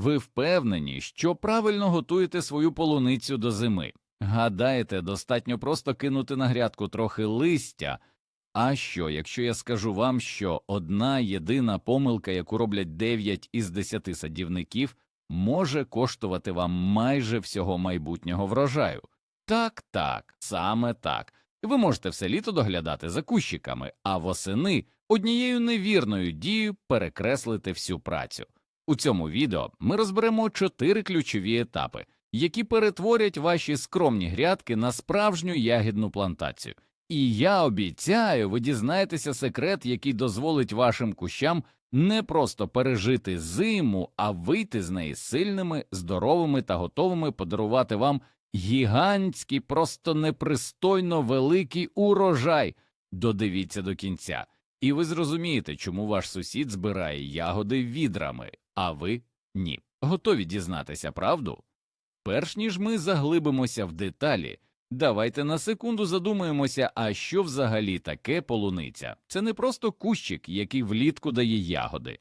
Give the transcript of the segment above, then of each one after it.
Ви впевнені, що правильно готуєте свою полуницю до зими. Гадаєте, достатньо просто кинути на грядку трохи листя. А що, якщо я скажу вам, що одна єдина помилка, яку роблять 9 із 10 садівників, може коштувати вам майже всього майбутнього врожаю? Так, так, саме так. Ви можете все літо доглядати за кущиками, а восени однією невірною дією перекреслити всю працю. У цьому відео ми розберемо чотири ключові етапи, які перетворять ваші скромні грядки на справжню ягідну плантацію. І я обіцяю, ви дізнаєтеся секрет, який дозволить вашим кущам не просто пережити зиму, а вийти з неї сильними, здоровими та готовими подарувати вам гігантський, просто непристойно великий урожай. Додивіться до кінця, і ви зрозумієте, чому ваш сусід збирає ягоди відрами, а ви ні. Готові дізнатися правду? Перш ніж ми заглибимося в деталі, давайте на секунду задумаємося, а що взагалі таке полуниця? Це не просто кущик, який влітку дає ягоди,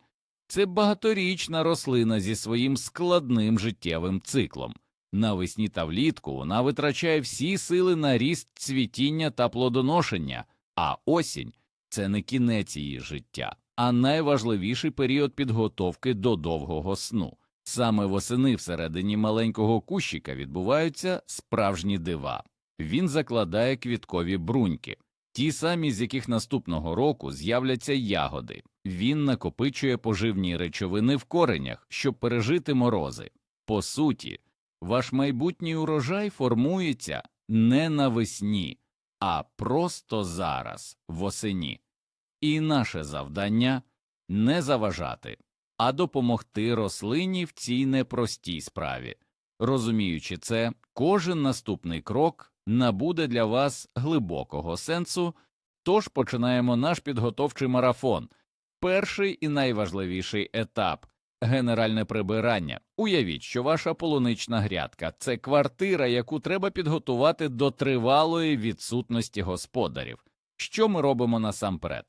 це багаторічна рослина зі своїм складним життєвим циклом. Навесні та влітку вона витрачає всі сили на ріст цвітіння та плодоношення, а осінь це не кінець її життя, а найважливіший період підготовки до довгого сну. Саме восени всередині маленького кущика відбуваються справжні дива. Він закладає квіткові бруньки, ті самі, з яких наступного року з'являться ягоди. Він накопичує поживні речовини в коренях, щоб пережити морози. По суті, ваш майбутній урожай формується не навесні, а просто зараз, восені. І наше завдання не заважати, а допомогти рослині в цій непростій справі. Розуміючи це, кожен наступний крок набуде для вас глибокого сенсу, тож починаємо наш підготовчий марафон. Перший і найважливіший етап генеральне прибирання. Уявіть, що ваша полунична грядка це квартира, яку треба підготувати до тривалої відсутності господарів. Що ми робимо насамперед?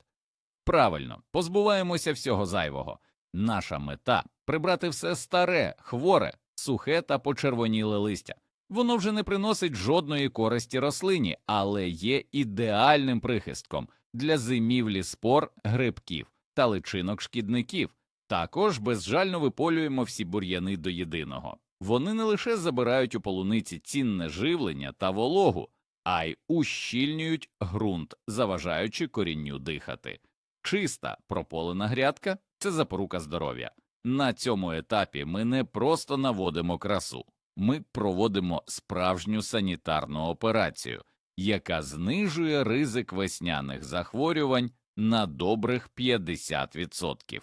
Правильно, позбуваємося всього зайвого. Наша мета прибрати все старе, хворе, сухе та почервоніле листя. Воно вже не приносить жодної користі рослині, але є ідеальним прихистком для зимівлі спор, грибків та личинок шкідників. Також безжально виполюємо всі бур'яни до єдиного. Вони не лише забирають у полуниці цінне живлення та вологу, а й ущільнюють ґрунт, заважаючи корінню дихати. Чиста прополена грядка це запорука здоров'я. На цьому етапі ми не просто наводимо красу, ми проводимо справжню санітарну операцію, яка знижує ризик весняних захворювань на добрих 50%.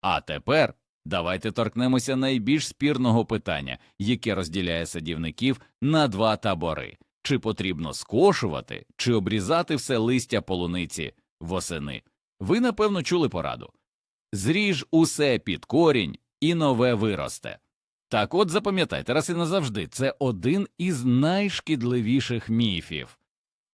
А тепер давайте торкнемося найбільш спірного питання, яке розділяє садівників на два табори чи потрібно скошувати, чи обрізати все листя полуниці восени. Ви, напевно, чули пораду зріж усе під корінь і нове виросте. Так от запам'ятайте раз і назавжди, це один із найшкідливіших міфів.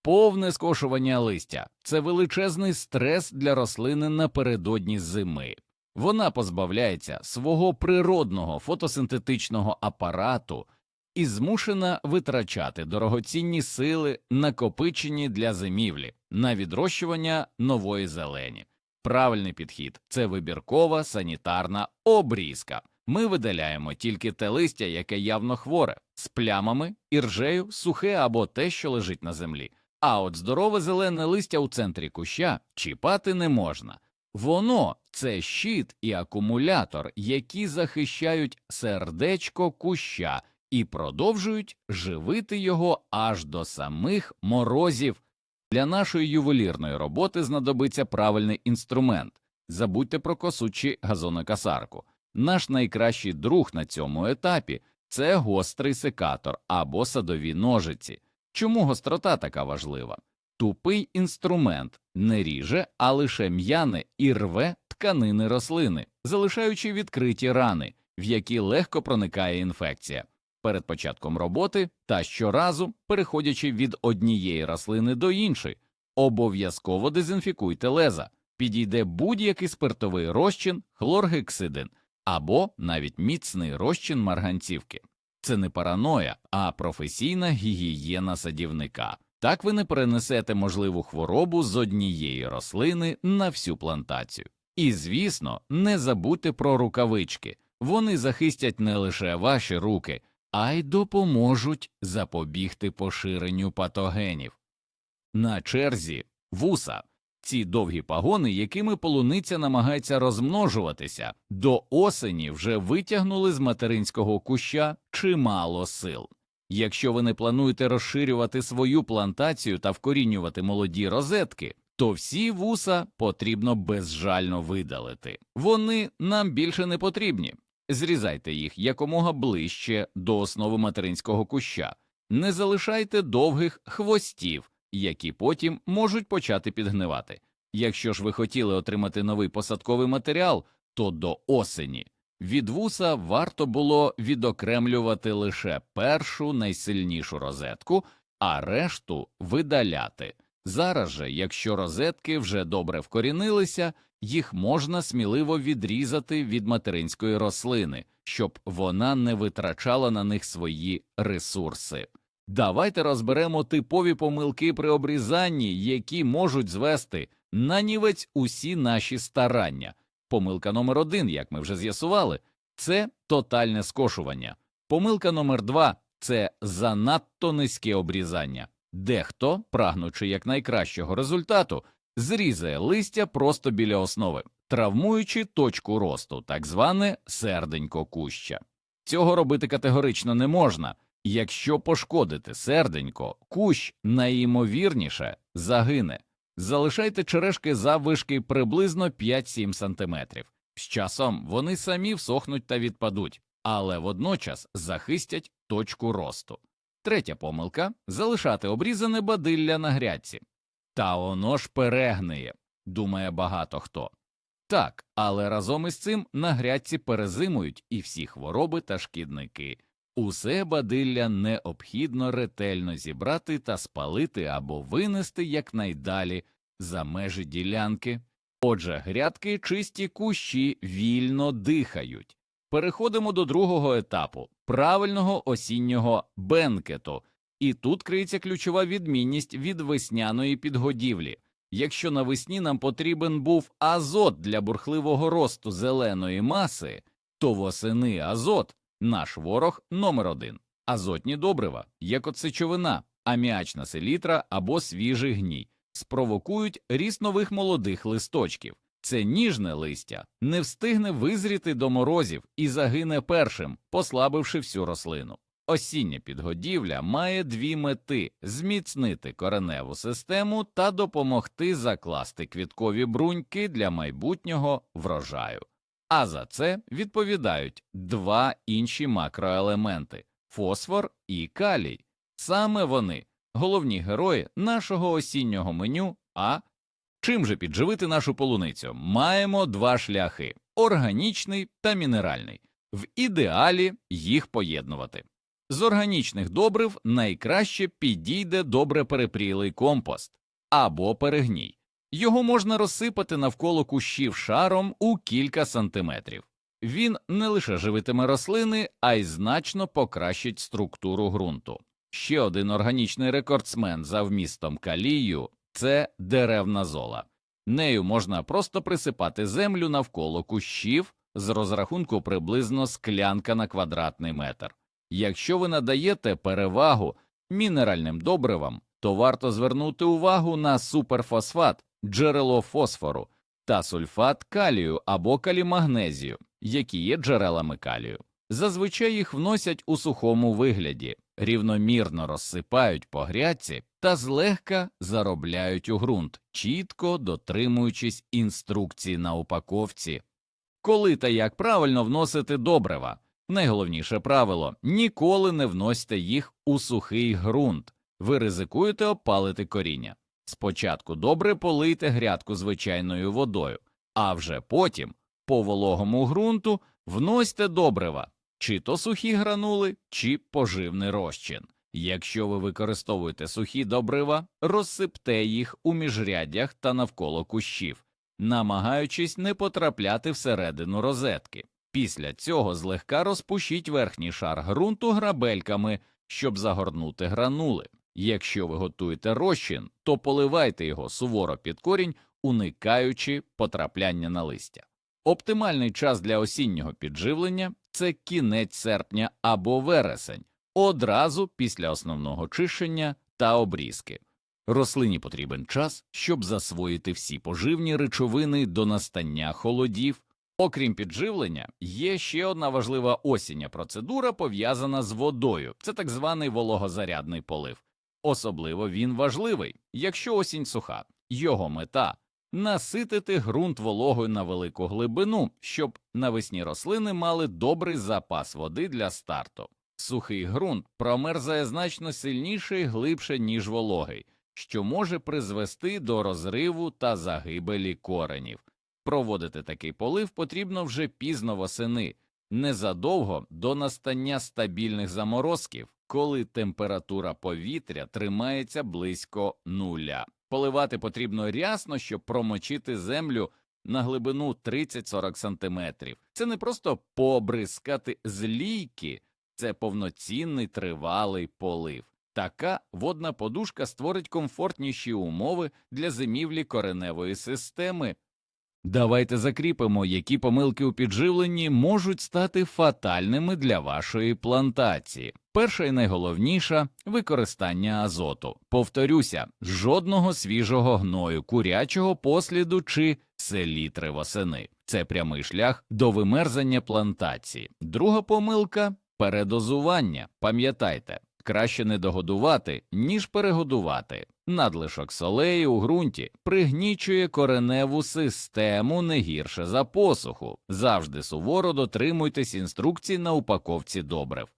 Повне скошування листя це величезний стрес для рослини напередодні зими. Вона позбавляється свого природного фотосинтетичного апарату і змушена витрачати дорогоцінні сили, накопичені для зимівлі, на відрощування нової зелені. Правильний підхід це вибіркова санітарна обрізка. Ми видаляємо тільки те листя, яке явно хворе, з плямами, іржею, сухе або те, що лежить на землі. А от здорове зелене листя у центрі куща чіпати не можна. Воно це щит і акумулятор, які захищають сердечко куща і продовжують живити його аж до самих морозів. Для нашої ювелірної роботи знадобиться правильний інструмент. Забудьте про косу чи газонокосарку. Наш найкращий друг на цьому етапі це гострий секатор або садові ножиці. Чому гострота така важлива? Тупий інструмент не ріже, а лише м'яне і рве тканини рослини, залишаючи відкриті рани, в які легко проникає інфекція. Перед початком роботи та щоразу, переходячи від однієї рослини до іншої, обов'язково дезінфікуйте леза, підійде будь-який спиртовий розчин, хлоргексидин, або навіть міцний розчин марганцівки. Це не параноя, а професійна гігієна садівника. Так ви не перенесете можливу хворобу з однієї рослини на всю плантацію. І, звісно, не забудьте про рукавички. Вони захистять не лише ваші руки, а й допоможуть запобігти поширенню патогенів. На черзі вуса ці довгі пагони, якими полуниця намагається розмножуватися, до осені вже витягнули з материнського куща чимало сил. Якщо ви не плануєте розширювати свою плантацію та вкорінювати молоді розетки, то всі вуса потрібно безжально видалити. Вони нам більше не потрібні. Зрізайте їх якомога ближче до основи материнського куща, не залишайте довгих хвостів, які потім можуть почати підгнивати. Якщо ж ви хотіли отримати новий посадковий матеріал, то до осені від вуса варто було відокремлювати лише першу найсильнішу розетку, а решту видаляти. Зараз же, якщо розетки вже добре вкорінилися, їх можна сміливо відрізати від материнської рослини, щоб вона не витрачала на них свої ресурси. Давайте розберемо типові помилки при обрізанні, які можуть звести на нівець усі наші старання. Помилка номер один, як ми вже з'ясували, це тотальне скошування. Помилка номер два це занадто низьке обрізання. Дехто, прагнучи якнайкращого результату, зрізає листя просто біля основи, травмуючи точку росту, так зване серденько куща. Цього робити категорично не можна. Якщо пошкодити серденько, кущ найімовірніше загине. Залишайте черешки заввишки приблизно 5-7 см. З часом вони самі всохнуть та відпадуть, але водночас захистять точку росту. Третя помилка залишати обрізане бадилля на грядці. Та воно ж перегниє, думає багато хто. Так, але разом із цим на грядці перезимують і всі хвороби та шкідники. Усе бадилля необхідно ретельно зібрати та спалити або винести якнайдалі за межі ділянки. Отже, грядки чисті кущі вільно дихають. Переходимо до другого етапу правильного осіннього бенкету, і тут криється ключова відмінність від весняної підгодівлі. Якщо навесні нам потрібен був азот для бурхливого росту зеленої маси, то восени азот наш ворог номер один. Азотні добрива, як от сечовина, аміачна селітра або свіжий гній, спровокують ріст нових молодих листочків. Це ніжне листя не встигне визріти до морозів і загине першим, послабивши всю рослину. Осіння підгодівля має дві мети зміцнити кореневу систему та допомогти закласти квіткові бруньки для майбутнього врожаю. А за це відповідають два інші макроелементи фосфор і калій. Саме вони головні герої нашого осіннього меню. А чим же підживити нашу полуницю? Маємо два шляхи органічний та мінеральний. В ідеалі їх поєднувати. З органічних добрив найкраще підійде добре перепрілий компост або перегній. Його можна розсипати навколо кущів шаром у кілька сантиметрів. Він не лише живитиме рослини, а й значно покращить структуру ґрунту. Ще один органічний рекордсмен за вмістом калію це деревна зола. Нею можна просто присипати землю навколо кущів з розрахунку приблизно склянка на квадратний метр. Якщо ви надаєте перевагу мінеральним добривам, то варто звернути увагу на суперфосфат, джерело фосфору та сульфат калію або калімагнезію, які є джерелами калію. Зазвичай їх вносять у сухому вигляді, рівномірно розсипають по грядці та злегка заробляють у ґрунт, чітко дотримуючись інструкцій на упаковці. Коли та як правильно вносити добрива? Найголовніше правило ніколи не вносьте їх у сухий ґрунт, ви ризикуєте опалити коріння. Спочатку добре полийте грядку звичайною водою, а вже потім по вологому ґрунту вносьте добрива, чи то сухі гранули, чи поживний розчин. Якщо ви використовуєте сухі добрива, розсипте їх у міжряддях та навколо кущів, намагаючись не потрапляти всередину розетки. Після цього злегка розпушіть верхній шар ґрунту грабельками, щоб загорнути гранули. Якщо ви готуєте розчин, то поливайте його суворо під корінь, уникаючи потрапляння на листя. Оптимальний час для осіннього підживлення це кінець серпня або вересень, одразу після основного чищення та обрізки. Рослині потрібен час, щоб засвоїти всі поживні речовини до настання холодів. Окрім підживлення, є ще одна важлива осіння процедура, пов'язана з водою. Це так званий вологозарядний полив. Особливо він важливий, якщо осінь суха. Його мета наситити ґрунт вологою на велику глибину, щоб навесні рослини мали добрий запас води для старту. Сухий ґрунт промерзає значно сильніше і глибше, ніж вологий, що може призвести до розриву та загибелі коренів. Проводити такий полив потрібно вже пізно восени, незадовго до настання стабільних заморозків, коли температура повітря тримається близько нуля. Поливати потрібно рясно, щоб промочити землю на глибину 30-40 см. Це не просто побризкати з лійки, це повноцінний тривалий полив. Така водна подушка створить комфортніші умови для зимівлі кореневої системи. Давайте закріпимо, які помилки у підживленні можуть стати фатальними для вашої плантації. Перша і найголовніша використання азоту. Повторюся, жодного свіжого гною, курячого посліду чи селітри восени. Це прямий шлях до вимерзання плантації. Друга помилка передозування. Пам'ятайте, краще не догодувати, ніж перегодувати. Надлишок солеї у ґрунті пригнічує кореневу систему не гірше за посуху. Завжди суворо дотримуйтесь інструкцій на упаковці добрив.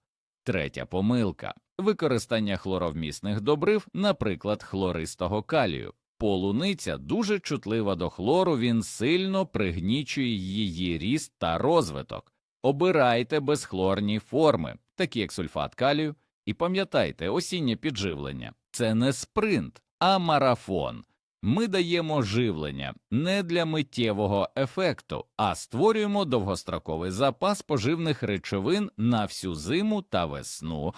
Третя помилка використання хлоровмісних добрив, наприклад, хлористого калію. Полуниця дуже чутлива до хлору, він сильно пригнічує її ріст та розвиток. Обирайте безхлорні форми, такі як сульфат калію, і пам'ятайте, осіннє підживлення це не спринт, а марафон. Ми даємо живлення не для миттєвого ефекту, а створюємо довгостроковий запас поживних речовин на всю зиму та весну.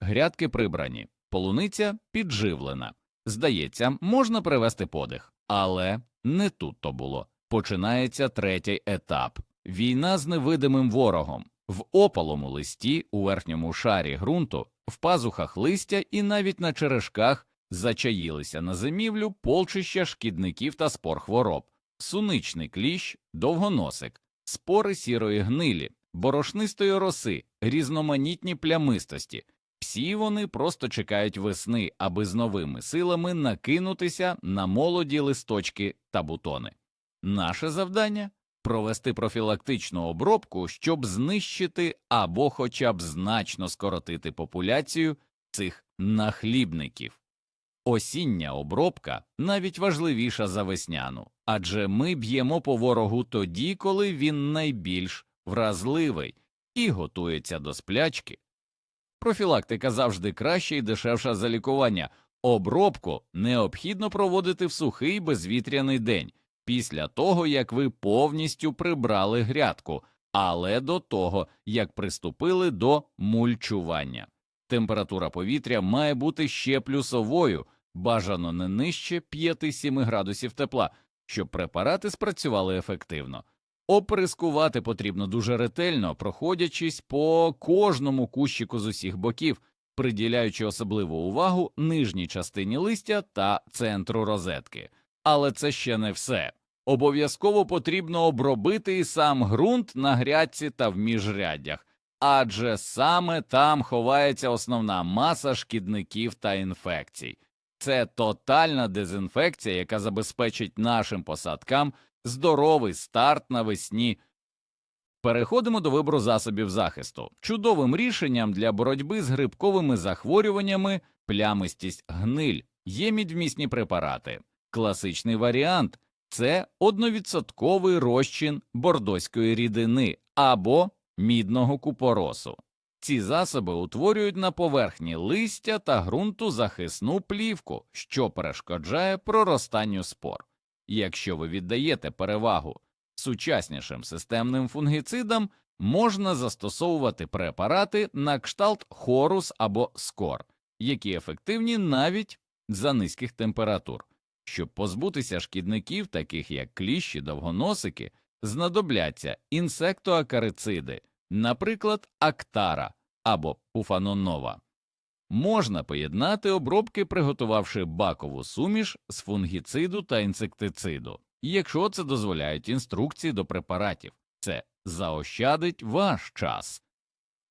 Грядки прибрані, полуниця підживлена. Здається, можна привести подих, але не тут то було. Починається третій етап війна з невидимим ворогом. В опалому листі, у верхньому шарі ґрунту, в пазухах листя і навіть на черешках зачаїлися на зимівлю полчища шкідників та спор хвороб, суничний кліщ, довгоносик, спори сірої гнилі, борошнистої роси, різноманітні плямистості. Всі вони просто чекають весни, аби з новими силами накинутися на молоді листочки та бутони. Наше завдання провести профілактичну обробку, щоб знищити або хоча б значно скоротити популяцію цих нахлібників. Осіння обробка навіть важливіша за весняну, адже ми б'ємо по ворогу тоді, коли він найбільш вразливий і готується до сплячки. Профілактика завжди краща і дешевша за лікування. Обробку необхідно проводити в сухий безвітряний день після того, як ви повністю прибрали грядку, але до того, як приступили до мульчування. Температура повітря має бути ще плюсовою, бажано не нижче 5-7 градусів тепла, щоб препарати спрацювали ефективно. Оприскувати потрібно дуже ретельно, проходячись по кожному кущику з усіх боків, приділяючи особливу увагу нижній частині листя та центру розетки. Але це ще не все. Обов'язково потрібно обробити і сам ґрунт на грядці та в міжряддях, адже саме там ховається основна маса шкідників та інфекцій. Це тотальна дезінфекція, яка забезпечить нашим посадкам здоровий старт навесні. Переходимо до вибору засобів захисту. Чудовим рішенням для боротьби з грибковими захворюваннями плямистість гниль є мідвмісні препарати. Класичний варіант це одновідсотковий розчин бордоської рідини або мідного купоросу. Ці засоби утворюють на поверхні листя та ґрунту захисну плівку, що перешкоджає проростанню спор. Якщо ви віддаєте перевагу сучаснішим системним фунгіцидам, можна застосовувати препарати на кшталт хорус або скор, які ефективні навіть за низьких температур. Щоб позбутися шкідників, таких як кліщі, довгоносики, знадобляться інсектоакарициди, наприклад, актара або пуфанонова. Можна поєднати обробки, приготувавши бакову суміш з фунгіциду та інсектициду, якщо це дозволяють інструкції до препаратів. Це заощадить ваш час.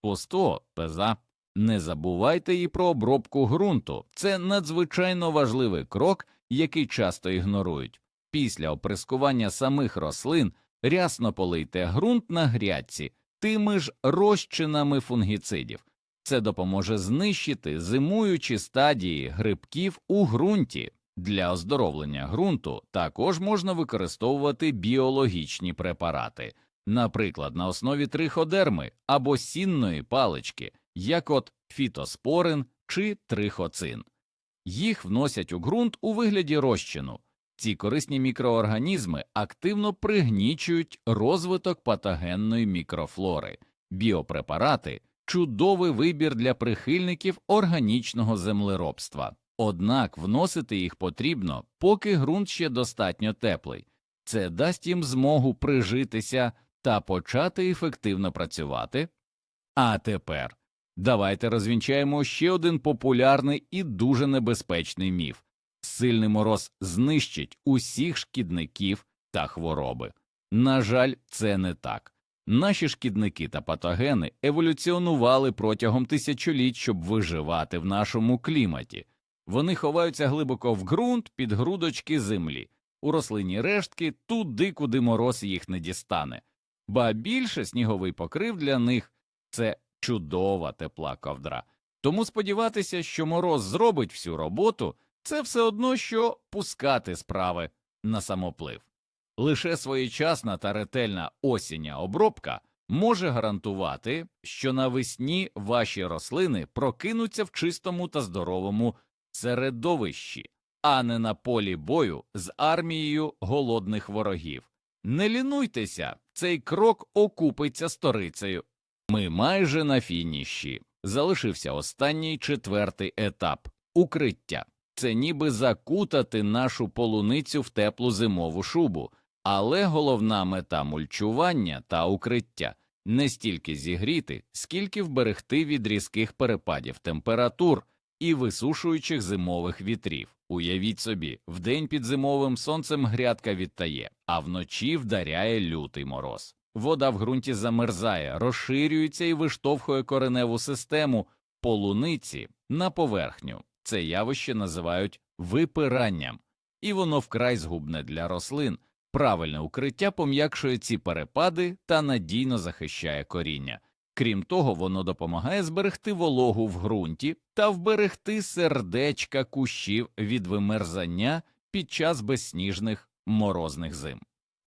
По 100 пеза. Не забувайте і про обробку ґрунту. Це надзвичайно важливий крок, який часто ігнорують. Після оприскування самих рослин рясно полийте ґрунт на грядці тими ж розчинами фунгіцидів. Це допоможе знищити зимуючі стадії грибків у ґрунті. Для оздоровлення ґрунту також можна використовувати біологічні препарати, наприклад, на основі триходерми або сінної палички, як от фітоспорин чи трихоцин. Їх вносять у ґрунт у вигляді розчину. Ці корисні мікроорганізми активно пригнічують розвиток патогенної мікрофлори, біопрепарати чудовий вибір для прихильників органічного землеробства. Однак вносити їх потрібно, поки ґрунт ще достатньо теплий. Це дасть їм змогу прижитися та почати ефективно працювати. А тепер давайте розвінчаємо ще один популярний і дуже небезпечний міф сильний мороз знищить усіх шкідників та хвороби. На жаль, це не так. Наші шкідники та патогени еволюціонували протягом тисячоліть, щоб виживати в нашому кліматі. Вони ховаються глибоко в ґрунт під грудочки землі, у рослинні рештки туди, куди мороз їх не дістане. Ба більше сніговий покрив для них це чудова тепла ковдра. Тому сподіватися, що мороз зробить всю роботу, це все одно, що пускати справи на самоплив. Лише своєчасна та ретельна осіння обробка може гарантувати, що навесні ваші рослини прокинуться в чистому та здоровому середовищі, а не на полі бою з армією голодних ворогів. Не лінуйтеся, цей крок окупиться сторицею. Ми майже на фініші. Залишився останній четвертий етап укриття. Це ніби закутати нашу полуницю в теплу зимову шубу, але головна мета мульчування та укриття не стільки зігріти, скільки вберегти від різких перепадів температур і висушуючих зимових вітрів. Уявіть собі, вдень під зимовим сонцем грядка відтає, а вночі вдаряє лютий мороз. Вода в ґрунті замерзає, розширюється і виштовхує кореневу систему полуниці на поверхню. Це явище називають випиранням, і воно вкрай згубне для рослин. Правильне укриття пом'якшує ці перепади та надійно захищає коріння. Крім того, воно допомагає зберегти вологу в ґрунті та вберегти сердечка кущів від вимерзання під час безсніжних морозних зим.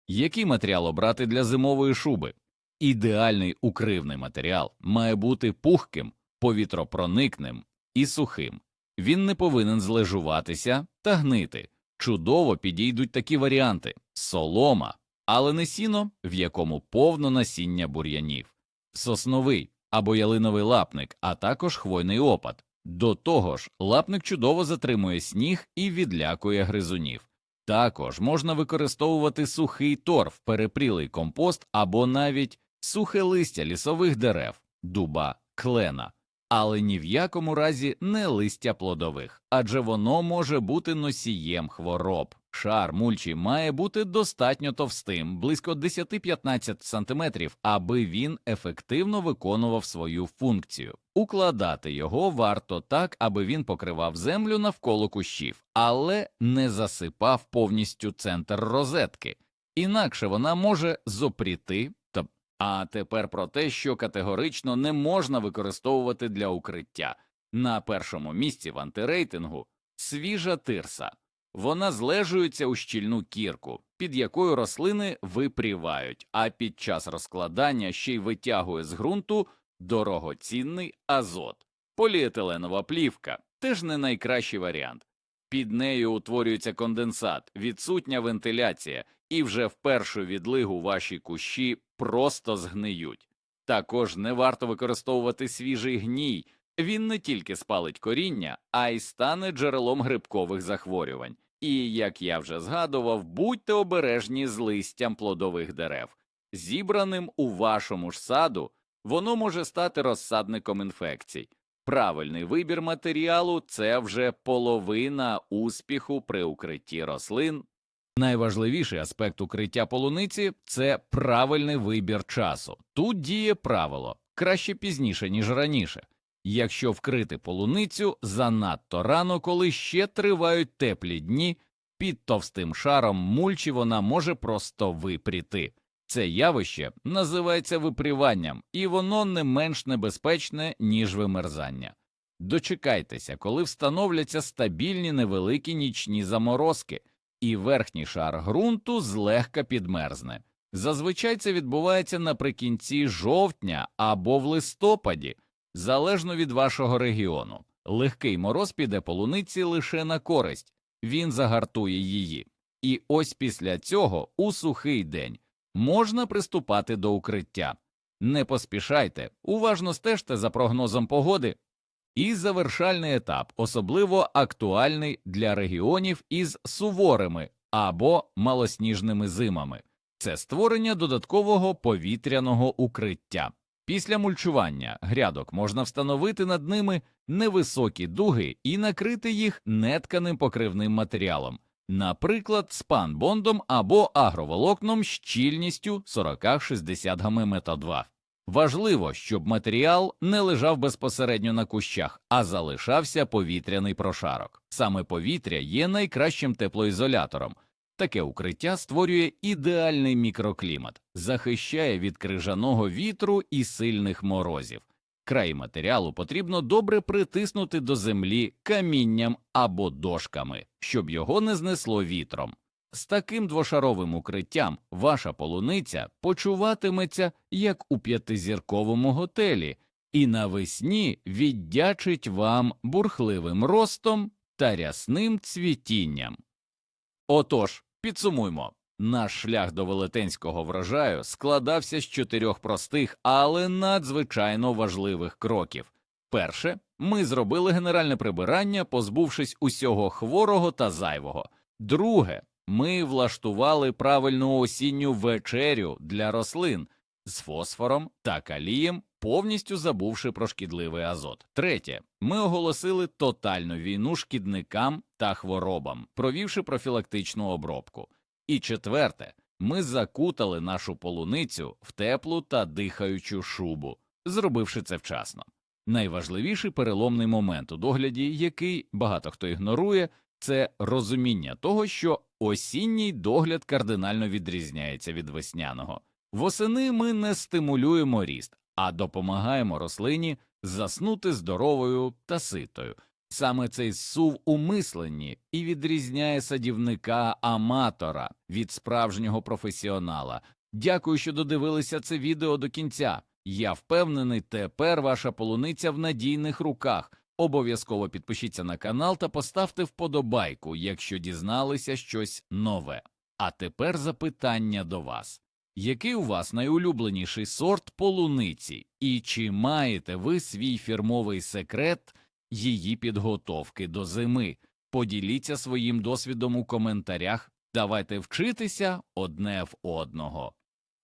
Який матеріал обрати для зимової шуби? Ідеальний укривний матеріал має бути пухким, повітропроникним і сухим. Він не повинен злежуватися та гнити. Чудово підійдуть такі варіанти солома, але не сіно, в якому повно насіння бур'янів, сосновий або ялиновий лапник, а також хвойний опад. До того ж, лапник чудово затримує сніг і відлякує гризунів. Також можна використовувати сухий торф, перепрілий компост або навіть сухе листя лісових дерев, дуба, клена але ні в якому разі не листя плодових, адже воно може бути носієм хвороб. Шар мульчі має бути достатньо товстим, близько 10-15 см, аби він ефективно виконував свою функцію. Укладати його варто так, аби він покривав землю навколо кущів, але не засипав повністю центр розетки, інакше вона може зопріти а тепер про те, що категорично не можна використовувати для укриття. На першому місці в антирейтингу свіжа тирса. Вона злежується у щільну кірку, під якою рослини випрівають, а під час розкладання ще й витягує з ґрунту дорогоцінний азот. Поліетиленова плівка теж не найкращий варіант. Під нею утворюється конденсат, відсутня вентиляція, і вже в першу відлигу ваші кущі просто згниють. Також не варто використовувати свіжий гній, він не тільки спалить коріння, а й стане джерелом грибкових захворювань. І, як я вже згадував, будьте обережні з листям плодових дерев. Зібраним у вашому ж саду воно може стати розсадником інфекцій. Правильний вибір матеріалу це вже половина успіху при укритті рослин. Найважливіший аспект укриття полуниці це правильний вибір часу. Тут діє правило краще пізніше, ніж раніше. Якщо вкрити полуницю занадто рано, коли ще тривають теплі дні, під товстим шаром мульчі вона може просто випріти. Це явище називається випріванням, і воно не менш небезпечне, ніж вимерзання. Дочекайтеся, коли встановляться стабільні невеликі нічні заморозки, і верхній шар ґрунту злегка підмерзне. Зазвичай це відбувається наприкінці жовтня або в листопаді, залежно від вашого регіону. Легкий мороз піде полуниці лише на користь, він загартує її. І ось після цього, у сухий день, можна приступати до укриття. Не поспішайте, уважно стежте за прогнозом погоди. І завершальний етап, особливо актуальний для регіонів із суворими або малосніжними зимами, це створення додаткового повітряного укриття. Після мульчування грядок можна встановити над ними невисокі дуги і накрити їх нетканим покривним матеріалом, наприклад, спанбондом або агроволокном з щільністю 40-60 гм2. Важливо, щоб матеріал не лежав безпосередньо на кущах, а залишався повітряний прошарок. Саме повітря є найкращим теплоізолятором. Таке укриття створює ідеальний мікроклімат, захищає від крижаного вітру і сильних морозів. Край матеріалу потрібно добре притиснути до землі камінням або дошками, щоб його не знесло вітром. З таким двошаровим укриттям ваша полуниця почуватиметься як у п'ятизірковому готелі, і навесні віддячить вам бурхливим ростом та рясним цвітінням. Отож, підсумуймо. Наш шлях до велетенського врожаю складався з чотирьох простих, але надзвичайно важливих кроків. Перше, ми зробили генеральне прибирання, позбувшись усього хворого та зайвого. Друге, ми влаштували правильну осінню вечерю для рослин з фосфором та калієм, повністю забувши про шкідливий азот. Третє, ми оголосили тотальну війну шкідникам та хворобам, провівши профілактичну обробку. І четверте, ми закутали нашу полуницю в теплу та дихаючу шубу, зробивши це вчасно. Найважливіший переломний момент у догляді, який багато хто ігнорує, це розуміння того, що осінній догляд кардинально відрізняється від весняного. Восени ми не стимулюємо ріст, а допомагаємо рослині заснути здоровою та ситою. Саме цей сув у мисленні і відрізняє садівника аматора від справжнього професіонала. Дякую, що додивилися це відео до кінця. Я впевнений, тепер ваша полуниця в надійних руках. Обов'язково підпишіться на канал та поставте вподобайку, якщо дізналися щось нове. А тепер запитання до вас. Який у вас найулюбленіший сорт полуниці, і чи маєте ви свій фірмовий секрет її підготовки до зими? Поділіться своїм досвідом у коментарях. Давайте вчитися одне в одного.